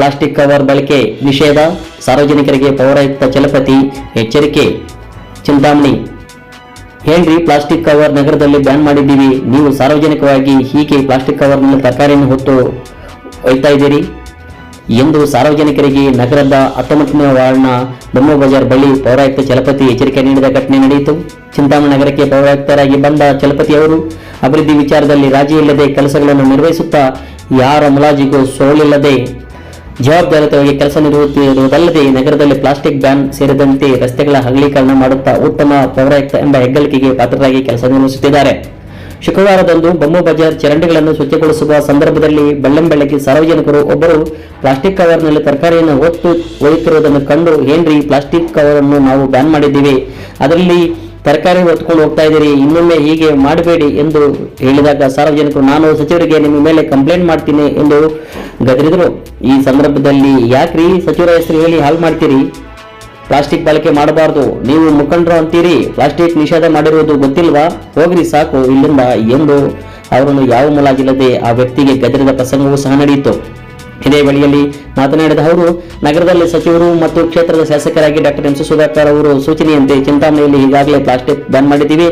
Plastic cover ಬಳಕೆ ನಿಷೇಧ, ಸಾರ್ವಜನಿಕರಿಗೆ ಪೌರಾಯುಕ್ತ ಚಲಪತಿ ಎಚ್ಚರಿಕೆ, ಚಿಂತಾಮಣಿ. ಹೇಳ್ರಿ, ಪ್ಲಾಸ್ಟಿಕ್ ಕವರ್ ನಗರದಲ್ಲಿ ಬ್ಯಾನ್ ಮಾಡಿದ್ದೀವಿ, ನೀವು ಸಾರ್ವಜನಿಕವಾಗಿ ಹೀಗೆ ಪ್ಲಾಸ್ಟಿಕ್ ಕವರ್ನಲ್ಲಿ ತರಕಾರಿಯನ್ನು ಹೊತ್ತು ಒಯ್ತಾ ಇದ್ದೀರಿ? ಎಂದು ಸಾರ್ವಜನಿಕರಿಗೆ ನಗರದ ಹತ್ತೊಂಬತ್ತನೇ ವಾರ್ಡ್ನ ಬೊಮ್ಮ ಬಜಾರ್ ಬಳಿ ಪೌರಾಯುಕ್ತ ಚಲಪತಿ ಎಚ್ಚರಿಕೆ ನೀಡಿದ ಘಟನೆ ನಡೆಯಿತು. ಚಿಂತಾಮಣಿ ನಗರಕ್ಕೆ ಪೌರಾಯುಕ್ತರಾಗಿ ಬಂದ ಚಲಪತಿ ಅವರು, ಅಭಿವೃದ್ಧಿ ವಿಚಾರದಲ್ಲಿ ರಾಜಿ ಇಲ್ಲದೆ ಕೆಲಸಗಳನ್ನು ನಿರ್ವಹಿಸುತ್ತಾ ಯಾರ ಮುಲಾಜಿಗೂ ಸೋಲಿಲ್ಲದೆ ಜವಾಬ್ದಾರಿಯುತವಾಗಿ ಕೆಲಸ ನಿರ್ವಹಿಸುತ್ತಿರುವುದಲ್ಲದೆ ನಗರದಲ್ಲಿ ಪ್ಲಾಸ್ಟಿಕ್ ಬ್ಯಾನ್ ಸೇರಿದಂತೆ ರಸ್ತೆಗಳ ಅಗಲೀಕರಣ ಮಾಡುತ್ತಾ ಉತ್ತಮ ಪೌರಾಯುಕ್ತ ಎಂಬ ಹೆಗ್ಗಳಿಕೆಗೆ ಪಾತ್ರರಾಗಿ ಕೆಲಸ ನಿರ್ವಹಿಸುತ್ತಿದ್ದಾರೆ. ಶುಕ್ರವಾರದಂದು ಬೊಮ್ಮ ಬಜಾರ್ ಚರಂಡಿಗಳನ್ನು ಸ್ವಚ್ಛಗೊಳಿಸುವ ಸಂದರ್ಭದಲ್ಲಿ ಬೆಳ್ಳಂಬೆಳಗ್ಗೆ ಸಾರ್ವಜನಿಕರು ಒಬ್ಬರು ಪ್ಲಾಸ್ಟಿಕ್ ಕವರ್ನಲ್ಲಿ ತರಕಾರಿಯನ್ನು ಹೊತ್ತು ಒಯ್ಯುತ್ತಿರುವುದನ್ನು ಕಂಡು, ಏನ್ರಿ ಪ್ಲಾಸ್ಟಿಕ್ ಕವರ್ ಅನ್ನು ನಾವು ಬ್ಯಾನ್ ಮಾಡಿದ್ದೀವಿ. ಅದರಲ್ಲಿ ತರಕಾರಿ ಹೊತ್ಕೊಂಡು ಹೋಗ್ತಾ ಇದ್ದೀರಿ, ಇನ್ನೊಮ್ಮೆ ಹೀಗೆ ಮಾಡಬೇಡಿ ಎಂದು ಹೇಳಿದಾಗ ಸಾರ್ವಜನಿಕರು, ನಾನು ಸಚಿವರಿಗೆ ನಿಮ್ಮ ಮೇಲೆ ಕಂಪ್ಲೇಂಟ್ ಮಾಡ್ತೀನಿ ಎಂದು ಗದರಿದರು. ಈ ಸಂದರ್ಭದಲ್ಲಿ ಯಾಕ್ರಿ ಸಚಿವರ ಹೆಸರು ಹೇಳಿ ಹಾಳು ಮಾಡ್ತೀರಿ? ಪ್ಲಾಸ್ಟಿಕ್ ಬಳಕೆ ಮಾಡಬಾರದು, ನೀವು ಮುಖಂಡರು ಅಂತೀರಿ, ಪ್ಲಾಸ್ಟಿಕ್ ನಿಷೇಧ ಮಾಡಿರುವುದು ಗೊತ್ತಿಲ್ವಾ? ಹೋಗ್ರಿ ಸಾಕು ಇಲ್ಲಿಂದ ಎಂದು ಅವರನ್ನು ಯಾವ ಮೂಲಾಗಿಲ್ಲದೆ ಆ ವ್ಯಕ್ತಿಗೆ ಗದರಿದ ಪ್ರಸಂಗವೂ ಸಹ ನಡೆಯಿತು. ಇದೇ ವೇಳೆಯಲ್ಲಿ ಮಾತನಾಡಿದ ಅವರು, ನಗರದಲ್ಲಿ ಸಚಿವರು ಮತ್ತು ಕ್ಷೇತ್ರದ ಶಾಸಕರಾಗಿ ಡಾಕ್ಟರ್ ಎಂ ಸುಧಾಕರ್ ಅವರು ಸೂಚನೆಯಂತೆ ಚಿಂತಾಮಣಿಯಲ್ಲಿ ಈಗಾಗಲೇ ಪ್ಲಾಸ್ಟಿಕ್ ಬ್ಯಾನ್ ಮಾಡಿದ್ದೀವಿ.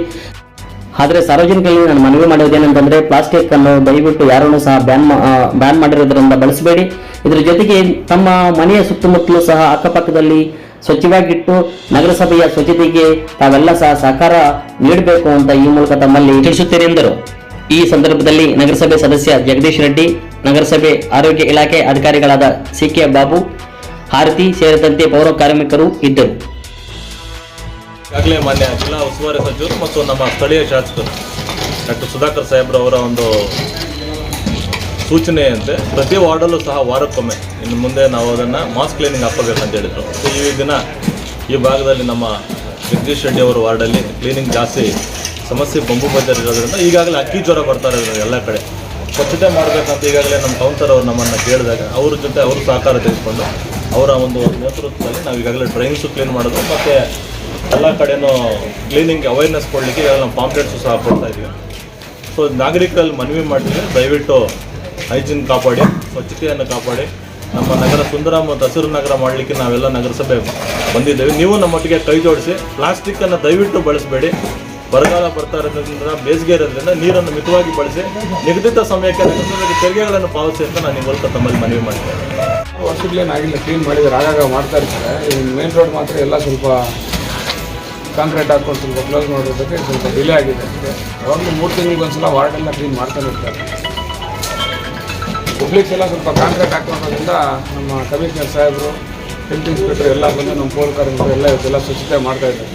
ಆದರೆ ಸಾರ್ವಜನಿಕರಲ್ಲಿ ನಾನು ಮನವಿ ಮಾಡೋದೇನೆಂತಂದ್ರೆ ಪ್ಲಾಸ್ಟಿಕ್ ಅನ್ನು ದಯವಿಟ್ಟು ಯಾರನ್ನು ಸಹ ಬ್ಯಾನ್ ಬ್ಯಾನ್ ಮಾಡಿರೋದ್ರಿಂದ ಬಳಸಬೇಡಿ. ಇದರ ಜೊತೆಗೆ ತಮ್ಮ ಮನೆಯ ಸುತ್ತಮುತ್ತಲೂ ಸಹ ಅಕ್ಕಪಕ್ಕದಲ್ಲಿ ಸ್ವಚ್ಛವಾಗಿಟ್ಟು ನಗರಸಭೆಯ ಸ್ವಚ್ಛತೆಗೆ ತಾವೆಲ್ಲ ಸಹ ಸಹಕಾರ ನೀಡಬೇಕು ಅಂತ ಈ ಮೂಲಕ ತಮ್ಮಲ್ಲಿ ತಿಳಿಸುತ್ತೇನೆ ಎಂದರು. ಈ ಸಂದರ್ಭದಲ್ಲಿ ನಗರಸಭೆ ಸದಸ್ಯ ಜಗದೀಶ್ ರೆಡ್ಡಿ ನಗರಸಭೆ ಆರೋಗ್ಯ ಇಲಾಖೆ ಅಧಿಕಾರಿಗಳಾದ ಸಿ ಕೆ ಬಾಬು, ಹಾರತಿ ಸೇರಿದಂತೆ ಪೌರ ಕಾರ್ಮಿಕರು ಇದ್ದರು. ಈಗಾಗಲೇ ಮಾನ್ಯ ಜಿಲ್ಲಾ ಉಸ್ತುವಾರಿ ಸಚಿವರು ಮತ್ತು ನಮ್ಮ ಸ್ಥಳೀಯ ಶಾಸಕರು, ಡಾಕ್ಟರ್ ಸುಧಾಕರ್ ಸಾಹೇಬ್ರವರ ಒಂದು ಸೂಚನೆಯಂತೆ ಪ್ರತಿ ವಾರ್ಡಲ್ಲೂ ಸಹ ವಾರಕ್ಕೊಮ್ಮೆ ಇನ್ನು ಮುಂದೆ ನಾವು ಅದನ್ನು ಮಾಸ್ ಕ್ಲೀನಿಂಗ್ ಹಾಕೋಬೇಕಂತ ಹೇಳಿದರು. ಸೊ, ಈ ದಿನ ಈ ಭಾಗದಲ್ಲಿ ನಮ್ಮ ಜಗದೀಶ್ ರೆಡ್ಡಿ ಅವರ ವಾರ್ಡಲ್ಲಿ ಕ್ಲೀನಿಂಗ್ ಜಾಸ್ತಿ ಸಮಸ್ಯೆ, ಬಂಬು ಬಜಾರ್ ಇರೋದ್ರಿಂದ ಈಗಾಗಲೇ ಅಕ್ಕಿ ಜ್ವರ ಬರ್ತಾ ಇರೋದು ಎಲ್ಲ ಕಡೆ ಸ್ವಚ್ಛತೆ ಮಾಡಬೇಕಂತ ಈಗಾಗಲೇ ನಮ್ಮ ಕೌನ್ಸರ್ ಅವರು ನಮ್ಮನ್ನು ಕೇಳಿದಾಗ ಅವ್ರ ಜೊತೆ ಅವರು ಸಹಕಾರ ತೆಗೆದುಕೊಂಡು ಅವರ ಒಂದು ನೇತೃತ್ವದಲ್ಲಿ ನಾವು ಈಗಾಗಲೇ ಡ್ರೈನ್ಸು ಕ್ಲೀನ್ ಮಾಡೋದು ಮತ್ತು ಎಲ್ಲ ಕಡೆಯೂ ಕ್ಲೀನಿಂಗ್ ಅವೇರ್ನೆಸ್ ಕೊಡಲಿಕ್ಕೆ ಈಗ ನಾವು ಪಾಂಪ್ಲೆಟ್ಸು ಸಹ ಕೊಡ್ತಾ ಇದ್ದೀವಿ. ಸೊ ನಾಗರಿಕರಲ್ಲಿ ಮನವಿ ಮಾಡ್ತೀವಿ. ದಯವಿಟ್ಟು ಹೈಜೀನ್ ಕಾಪಾಡಿ, ಸ್ವಚ್ಛತೆಯನ್ನು ಕಾಪಾಡಿ. ನಮ್ಮ ನಗರ ಸುಂದರ ಮತ್ತು ಹಸಿರು ನಗರ ಮಾಡಲಿಕ್ಕೆ ನಾವೆಲ್ಲ ನಗರಸಭೆ ಬಂದಿದ್ದೇವೆ. ನೀವು ನಮ್ಮೊಟ್ಟಿಗೆ ಕೈ ಜೋಡಿಸಿ ಪ್ಲಾಸ್ಟಿಕ್ಕನ್ನು ದಯವಿಟ್ಟು ಬಳಸಬೇಡಿ. ಬರಗಾಲ ಬರ್ತಾ ಇರೋದ್ರಿಂದ ಬೇಸಿಗೆ ಇರೋದ್ರಿಂದ ನೀರನ್ನು ಮಿತವಾಗಿ ಬಳಸಿ ನಿಗದಿತ ಸಮಯಕ್ಕೆ ತೆರಿಗೆಗಳನ್ನು ಪಾವತಿಸಿ ಅಂತ ನಾನು ಈ ಮೂಲಕ ತಮ್ಮಲ್ಲಿ ಮನವಿ ಮಾಡ್ತೇನೆ. ವರ್ಷಗಳೇನಾಗಿಲ್ಲ ಕ್ಲೀನ್ ಮಾಡಿದ್ರೆ ಆಗಾಗ ಮಾಡ್ತಾ ಇರ್ತಾರೆ. ಈ ಮೇನ್ ರೋಡ್ ಮಾತ್ರ ಎಲ್ಲ ಸ್ವಲ್ಪ ಕಾಂಕ್ರೀಟ್ ಹಾಕೊಂಡು ಸ್ವಲ್ಪ ಕ್ಲೋಸ್ ಮಾಡೋದಕ್ಕೆ ಸ್ವಲ್ಪ ಡಿಲೇ ಆಗಿದೆ. ಅಷ್ಟೇ ಯಾವಾಗಲೂ ಮೂರು ತಿಂಗಳಿಗೆ ಒಂದ್ಸಲ ವಾರ್ಡೆಲ್ಲ ಕ್ಲೀನ್ ಮಾಡ್ತಾನೆ ಇರ್ತಾರೆ. ಪಬ್ಲಿಕ್ಸ್ ಎಲ್ಲ ಸ್ವಲ್ಪ ಕಾಂಕ್ರೀಟ್ ಹಾಕೋದ್ರಿಂದ ನಮ್ಮ ಕಮಿಷನರ್ ಸಾಹೇಬರು ಹೆಲ್ತ್ ಇನ್ಸ್ಪೆಕ್ಟರ್ ಎಲ್ಲ ಬಂದು ನಮ್ಮ ಪೋಲ್ ಕಾರ್ಮಿಕರು ಎಲ್ಲ ಇವತ್ತೆಲ್ಲ ಸ್ವಚ್ಛತೆ ಮಾಡ್ತಾ ಇದ್ದಾರೆ.